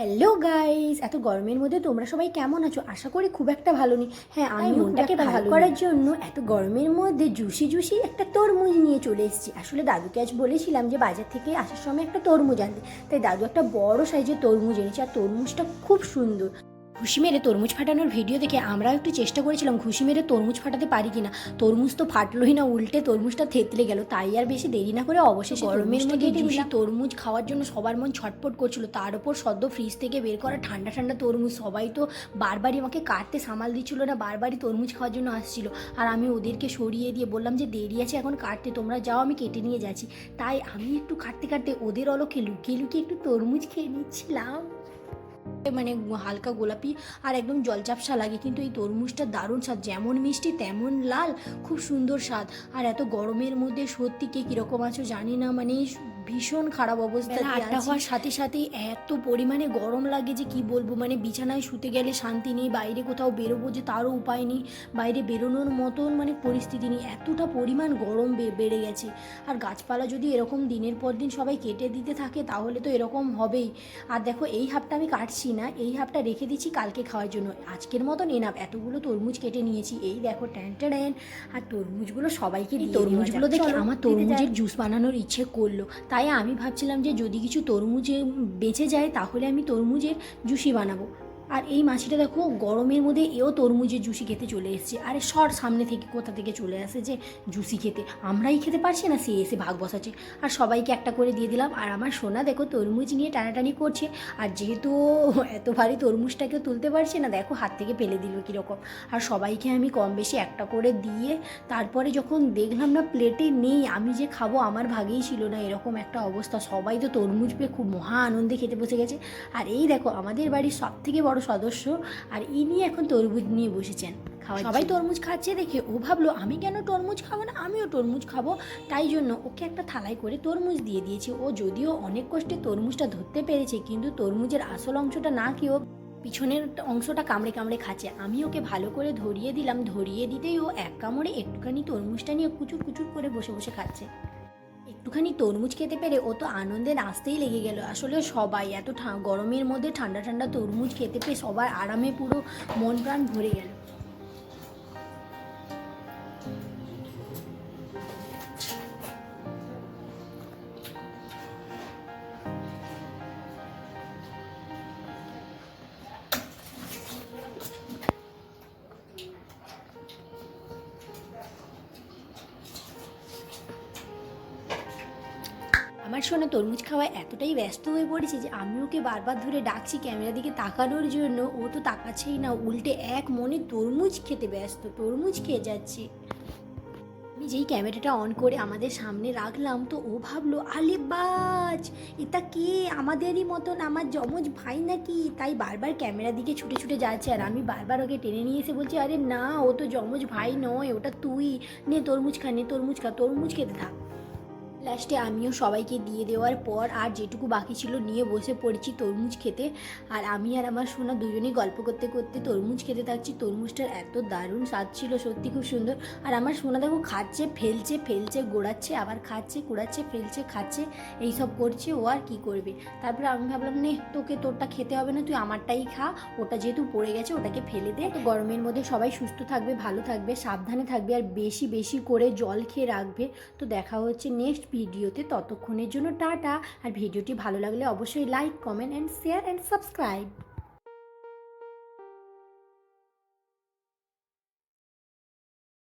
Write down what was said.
Hello guys এত গরমের মধ্যে তোমরা সবাই কেমন আছো? আশা করি খুব একটা ভালো নেই হ্যাঁ আমি মনটাকে ভালো করার জন্য এত গরমের মধ্যে জুসি জুসি একটা তরমুজ নিয়ে চলে এসেছি। আসলে দাদুকে আজ বলেছিলাম যে বাজার থেকে আসার সময় একটা তরমুজ আনতে। তাই দাদু একটা বড় সাইজের তরমুজ এনেছে আর তরমুজটা খুব সুন্দর। ঘুষি মেরে তরমুজ ফাটানোর ভিডিও দেখে আমরাও একটু চেষ্টা করেছিলাম ঘুষি মেরে তরমুজ ফাটাতে পারি কিনা। তরমুজ তো ফাটলোই না উল্টে তরমুজটা থেতলে গেল। তাই আর বেশি দেরি না করে অবশেষে গরমের মধ্যে জুসি তরমুজ খাওয়ার জন্য সবার মন ছটপট করছিল। তার উপর সদ্য ফ্রিজ থেকে বের করা ঠান্ডা ঠান্ডা তরমুজ। সবাই তো বারবারই আমাকে কাটতে সামাল দিচ্ছিল না বারবারই তরমুজ খাওয়ার জন্য আসছিল। আর আমি ওদেরকে সরিয়ে দিয়ে বললাম যে দেরি আছে এখন কাটতে তোমরা যাও আমি কেটে নিয়ে যাচ্ছি। তাই আমি একটু কাটতে কাটতে ওদের অলকে লুকিয়ে লুকিয়ে একটু তরমুজ খেয়ে নিচ্ছিলাম। মানে হালকা গোলাপি আর একদম জলচাপসা লাগে। কিন্তু এই তরমুজটা দারুণ স্বাদ। যেমন মিষ্টি, তেমন লাল। খুব সুন্দর স্বাদ। আর এত গরমের মধ্যে সত্যি কে কীরকম আছো জানি না। মানে ভীষণ খারাপ অবস্থা আটটা হওয়ার সাথে সাথেই এত পরিমাণে গরম লাগে যে কি বলব? মানে বিছানায় শুতে গেলে শান্তি নেই বাইরে কোথাও বেরোবো যে তারও উপায় নেই বাইরে বেরোনোর মতন মানে পরিস্থিতি নেই। এতটা পরিমাণ গরম বেড়ে গেছে। আর গাছপালা যদি এরকম দিনের পর দিন সবাই কেটে দিতে থাকে তাহলে তো এরকম হবেই। আর দেখো এই হাফটা আমি কাটছি না এই হাফটা রেখে দিচ্ছি কালকে খাওয়ার জন্য। আজকের মতন এনাফ এতগুলো তরমুজ কেটে নিয়েছি। এই দেখো ট্যান ট্যান। আর তরমুজগুলো সবাইকে তরমুজগুলো দেখে আমার তরমুজের জুস বানানোর ইচ্ছে করল। তাই আমি ভাবছিলাম যে যদি কিছু তরমুজে বেঁচে যায় তাহলে আমি তরমুজের জুসি বানাবো। আর এই মাছিটা দেখো, গরমের মধ্যে এও তরমুজের জুসি খেতে চলে এসেছে। আরে সর, সামনে থেকে, কোথা থেকে চলে আসে যে জুসি খেতে। আমরাই খেতে পারছি না, সে এসে ভাগ বসাচ্ছে। আর সবাইকে একটা করে দিয়ে দিলাম। আর আমার সোনা দেখো, তরমুজ নিয়ে টানাটানি করছে। আর যেহেতু এত ভারী তরমুজটাকে তুলতে পারছে না, দেখো হাত থেকে ফেলে দিল কীরকম। আর সবাইকে আমি কম বেশি একটা করে দিয়ে, তারপরে যখন দেখলাম না প্লেটে নেই, আমি যে খাব আমার ভাগেই ছিল না, এরকম একটা অবস্থা। সবাই তো তরমুজ পেয়ে খুব মহা আনন্দে খেতে বসে গেছে। আর এই দেখো, আমাদের বাড়ির সব থেকে বড় সদস্য আর ইনি এখন তরমুজ নিয়ে বসেছেন। খাওয়া সবাই তরমুজ খাচ্ছে দেখে ও ভাবলো আমি কেন তরমুজ খাব না? আমিও তরমুজ খাব। তাই জন্য ওকে একটা থালায় করে তরমুজ দিয়ে দিয়েছি। ও যদিও অনেক কষ্টে তরমুজটা ধরতে পেরেছে কিন্তু তরমুজের আসল অংশটা না খেয়েও পিছনের অংশটা কামড়ে কামড়ে খাচ্ছে। আমি ওকে ভালো করে ধরিয়ে দিলাম। ধরিয়ে দিতেই ও এক কামড়ে একটুখানি তরমুজটা নিয়ে কুচুর কুচুর করে বসে বসে খাচ্ছে। একটুখানি তরমুজ খেতে পেরে ও তো আনন্দে নাচতেই লেগে গেল। আসলে সবাই এত গরমের মধ্যে ঠান্ডা ঠান্ডা তরমুজ খেতে পেয়ে সবার আরামে পুরো মন প্রাণ ভরে গেল। আমার সোনা তরমুজ খাওয়ায় এতটাই ব্যস্ত হয়ে পড়েছে যে আমি ওকে বারবার ধরে ডাকছি ক্যামেরা দিকে তাকানোর জন্য। ও তো তাকাচ্ছেই না, উল্টে এক মনে তরমুজ খেতে ব্যস্ত, তরমুজ খেয়ে যাচ্ছে। আমি যেই ক্যামেরাটা অন করে আমাদের সামনে রাখলাম, তো ও ভাবলো আলিবাজ এটা কে? আমাদেরই মতন, আমার যমজ ভাই নাকি? তাই বারবার ক্যামেরা দিকে ছুটে ছুটে যাচ্ছে আর আমি বারবার ওকে টেনে নিয়ে এসে বলছি, আরে না, ও তো যমজ ভাই নয়, ওটা তুই। নে তরমুজ খা, নে তরমুজ খা, তরমুজ খেতে থাক। লাস্টে আমিও সবাইকে দিয়ে দেওয়ার পর আর যেটুকু বাকি ছিল নিয়ে বসে পড়েছি তরমুজ খেতে। আর আমি আর আমার সোনা দুজনেই গল্প করতে করতে তরমুজ খেতে থাকছি। তরমুজটার এত দারুণ স্বাদ ছিল, সত্যি খুব সুন্দর। আর আমার সোনা দেখো খাচ্ছে, ফেলছে ফেলছে, গোড়াচ্ছে, আবার খাচ্ছে, কুড়াচ্ছে, ফেলছে, খাচ্ছে এই সব করছে, ও আর কি করবে? তারপরে আমি ভাবলাম, নে, তোকে তোরটা খেতে হবে না, তুই আমারটাই খা। ওটা যেহেতু পড়ে গেছে, ওটাকে ফেলে দে। গরমের মধ্যে সবাই সুস্থ থাকবে, ভালো থাকবে, সাবধানে থাকবে, আর বেশি বেশি করে জল খেয়ে রাখবে। তো দেখা হচ্ছে নেক্সট ভিডিওতে ততক্ষণের জন্য টাটা। আর ভিডিওটি ভালো লাগলে অবশ্যই like comment and share and subscribe